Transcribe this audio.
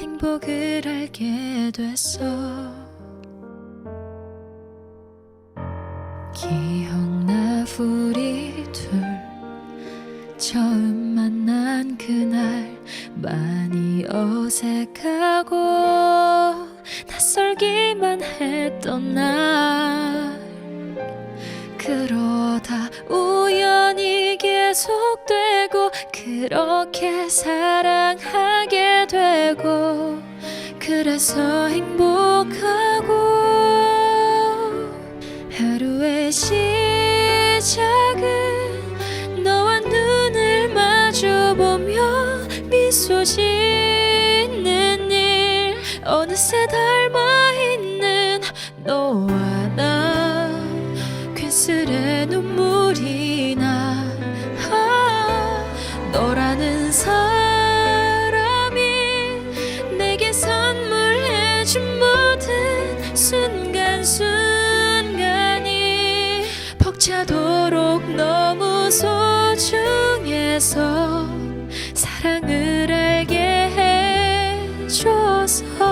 행복을 알게 됐어. 기억나 우리 둘. 처음 만난 그날 많이 어색하고 낯설기만 했던 날. 그러다 우연히 계속되고 그렇게 사랑하게 되고 그래서 행복하고 하루의 시작은 너와 눈을 마주보며 미소 짓는 일. 어느새 닮아 있는 너와 나. 괜스레 눈물이 나 차도록 너무 소중해서 사랑을 알게 해줘서.